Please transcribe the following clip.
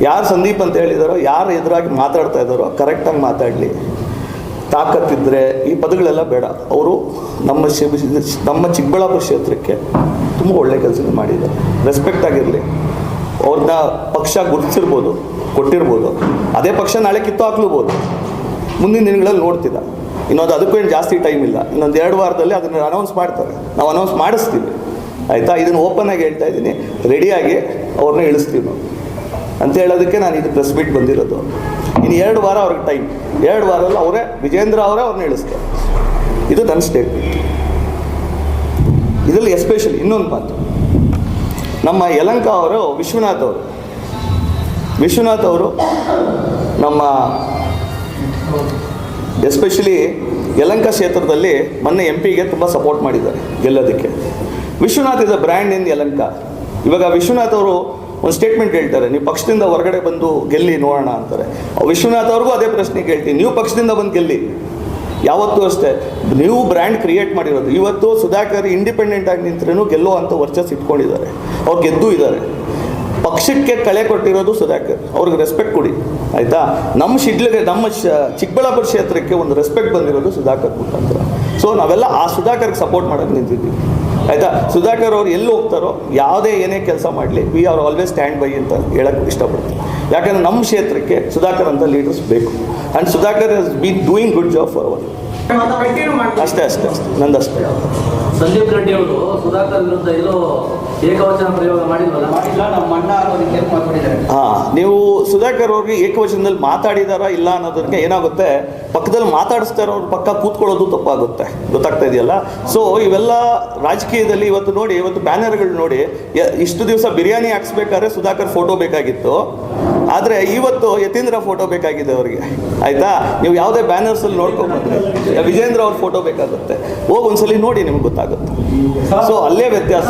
ಯಾರು ಸಂದೀಪ್ ಅಂತ ಹೇಳಿದಾರೋ, ಯಾರು ಎದುರಾಗಿ ಮಾತಾಡ್ತಾ ಇದ್ದಾರೋ ಕರೆಕ್ಟಾಗಿ ಮಾತಾಡಲಿ. ತಾಕತ್ತಿದ್ದರೆ ಈ ಪದಗಳೆಲ್ಲ ಬೇಡ. ಅವರು ನಮ್ಮ ನಮ್ಮ ಚಿಕ್ಕಬಳ್ಳಾಪುರ ಕ್ಷೇತ್ರಕ್ಕೆ ತುಂಬ ಒಳ್ಳೆ ಕೆಲಸ ಮಾಡಿದ್ದಾರೆ. ರೆಸ್ಪೆಕ್ಟ್ ಆಗಿರಲಿ. ಅವ್ರನ್ನ ಪಕ್ಷ ಗುರುತಿಸಿರ್ಬೋದು, ಕೊಟ್ಟಿರ್ಬೋದು. ಅದೇ ಪಕ್ಷ ನಾಳೆ ಕಿತ್ತು ಹಾಕ್ಲೂಬೋದು. ಮುಂದಿನ ದಿನಗಳಲ್ಲಿ ನೋಡ್ತಿದ್ದ ಇನ್ನೊಂದು ಅದಕ್ಕೂ ಏನು ಜಾಸ್ತಿ ಟೈಮ್ ಇಲ್ಲ. ಇನ್ನೊಂದು ಎರಡು ವಾರದಲ್ಲಿ ಅದನ್ನು ಅನೌನ್ಸ್ ಮಾಡ್ತಾರೆ. ನಾವು ಅನೌನ್ಸ್ ಮಾಡಿಸ್ತೀವಿ. ಆಯಿತಾ? ಇದನ್ನು ಓಪನ್ ಆಗಿ ಹೇಳ್ತಾ ಇದ್ದೀನಿ. ರೆಡಿಯಾಗಿ ಅವ್ರನ್ನ ಇಳಿಸ್ತೀವಿ ನಾವು. ಅಂತ ಹೇಳೋದಕ್ಕೆ ನಾನು ಇದು ಪ್ರೆಸ್ ಮೀಟ್ ಬಂದಿರೋದು. ಇನ್ನು ಎರಡು ವಾರ ಅವ್ರಿಗೆ ಟೈಮ್ ಎರಡು ವಾರದಲ್ಲಿ ಅವರೇ, ವಿಜೇಂದ್ರ ಅವರೇ ಅವ್ರನ್ನ ಇಳಿಸ್ತಾರೆ. ಇದು ನನ್ನ ಸ್ಟೇಟ್ಮೆಂಟ್ ಇದರಲ್ಲಿ ಎಸ್ಪೆಷಲಿ ಇನ್ನೊಂದು ಮಾತು. ನಮ್ಮ ಯಲಂಕ ಅವರು, ವಿಶ್ವನಾಥ್ ಅವರು. ವಿಶ್ವನಾಥ್ ಅವರು ನಮ್ಮ ಎಸ್ಪೆಷಲಿ ಯಲಂಕ ಕ್ಷೇತ್ರದಲ್ಲಿ ಮೊನ್ನೆ ಎಂ ಪಿಗೆ ತುಂಬ ಸಪೋರ್ಟ್ ಮಾಡಿದ್ದಾರೆ ಗೆಲ್ಲೋದಕ್ಕೆ. Vishwanath is a brand in Yelanka. ಇವಾಗ ವಿಶ್ವನಾಥ್ ಅವರು ಒಂದು ಸ್ಟೇಟ್ಮೆಂಟ್ ಹೇಳ್ತಾರೆ, ನೀವು ಪಕ್ಷದಿಂದ ಹೊರಗಡೆ ಬಂದು ಗೆಲ್ಲಿ ನೋಡೋಣ ಅಂತಾರೆ. ವಿಶ್ವನಾಥ್ ಅವ್ರಿಗೂ ಅದೇ ಪ್ರಶ್ನೆ ಕೇಳ್ತೀನಿ, ನೀವು ಪಕ್ಷದಿಂದ ಬಂದು ಗೆಲ್ಲಿ? ಯಾವತ್ತೂ ಅಷ್ಟೇ, ನೀವು ಬ್ರ್ಯಾಂಡ್ ಕ್ರಿಯೇಟ್ ಮಾಡಿರೋದು, ಇವತ್ತು ಸುಧಾಕರ್ ಇಂಡಿಪೆಂಡೆಂಟ್ ಆಗಿ ಗೆಲ್ಲೋ ಅಂತ ವರ್ಚಸ್ ಇಟ್ಕೊಂಡಿದ್ದಾರೆ, ಅವ್ರು ಗೆದ್ದು ಇದ್ದಾರೆ. ಪಕ್ಷಕ್ಕೆ ಕಳೆ ಕೊಟ್ಟಿರೋದು ಸುಧಾಕರ್, ಅವ್ರಿಗೆ ರೆಸ್ಪೆಕ್ಟ್ ಕೊಡಿ, ಆಯಿತಾ? ನಮ್ಮ ಶಿಡ್ಲಿಗೆ, ನಮ್ಮ ಚಿಕ್ಕಬಳ್ಳಾಪುರ ಕ್ಷೇತ್ರಕ್ಕೆ ಒಂದು ರೆಸ್ಪೆಕ್ಟ್ ಬಂದಿರೋದು ಸುಧಾಕರ್ ಮುಖಾಂತರ. ಸೊ ನಾವೆಲ್ಲ ಆ ಸುಧಾಕರ್ಗೆ ಸಪೋರ್ಟ್ ಮಾಡೋಕೆ ನಿಂತಿದ್ದೀವಿ. ಆಯಿತಾ? ಸುಧಾಕರ್ ಅವ್ರು ಎಲ್ಲಿ ಹೋಗ್ತಾರೋ ಯಾವುದೇ ಏನೇ ಕೆಲಸ ಮಾಡಲಿ we are always stand by ಅಂತ ಹೇಳಕ್ಕೆ ಇಷ್ಟಪಡ್ತೀನಿ. ಯಾಕಂದರೆ ನಮ್ಮ ಕ್ಷೇತ್ರಕ್ಕೆ ಸುಧಾಕರ್ ಅಂತ ಲೀಡರ್ಸ್ ಬೇಕು. And Sudhakar has be doing good job for our ಅಷ್ಟೇ ಅಷ್ಟೇ ಅಷ್ಟೇ. ನಂದಷ್ಟೇ. ಸಂದೀಪ್ ರೆಡ್ಡಿ ಅವರು ಸುಧಾಕರ್ ವಿರುದ್ಧ ಎಲ್ಲೋ ಏಕವಚನ ಪ್ರಯೋಗ ಮಾಡಿಲ್ವಲ್ಲ? ಮಾಡಿಲ್ಲ ನಮ್ಮ ಅಣ್ಣ ಅನ್ನೋದಕ್ಕೆ ಮಾತಾಡಿದ್ದಾರೆ ಹಾಂ ನೀವು ಸುಧಾಕರ್ ಅವ್ರಿಗೆ ಏಕವಚನದಲ್ಲಿ ಮಾತಾಡಿದಾರ ಇಲ್ಲ ಅನ್ನೋದಕ್ಕೆ ಏನಾಗುತ್ತೆ? ಪಕ್ಕದಲ್ಲಿ ಮಾತಾಡಿಸ್ತಾ ಅವ್ರ ಪಕ್ಕ ಕೂತ್ಕೊಳ್ಳೋದು ತಪ್ಪಾಗುತ್ತೆ. ಗೊತ್ತಾಗ್ತಾ ಇದೆಯಲ್ಲ? ಸೊ ಇವೆಲ್ಲ ರಾಜಕೀಯದಲ್ಲಿ ಇವತ್ತು ನೋಡಿ ಇವತ್ತು ಬ್ಯಾನರ್ಗಳು ನೋಡಿ ಇಷ್ಟು ದಿವಸ ಬಿರಿಯಾನಿ ಹಾಕ್ಸ್ಬೇಕಾದ್ರೆ ಸುಧಾಕರ್ ಫೋಟೋ ಬೇಕಾಗಿತ್ತು. ಆದರೆ ಇವತ್ತು ಯತೀಂದ್ರ ಫೋಟೋ ಬೇಕಾಗಿದೆ ಅವರಿಗೆ. ಆಯಿತಾ? ನೀವು ಯಾವುದೇ ಬ್ಯಾನರ್ಸಲ್ಲಿ ನೋಡ್ಕೊಂಡ್ಬಂದ್ರೆ ವಿಜೇಂದ್ರ ಅವ್ರ ಫೋಟೋ ಬೇಕಾಗುತ್ತೆ. ಹೋಗಿ ಒಂದ್ಸಲಿ ನೋಡಿ ನಿಮ್ಗೆ ಗೊತ್ತಾಗುತ್ತೆ. ಸೊ ಅಲ್ಲೇ ವ್ಯತ್ಯಾಸ.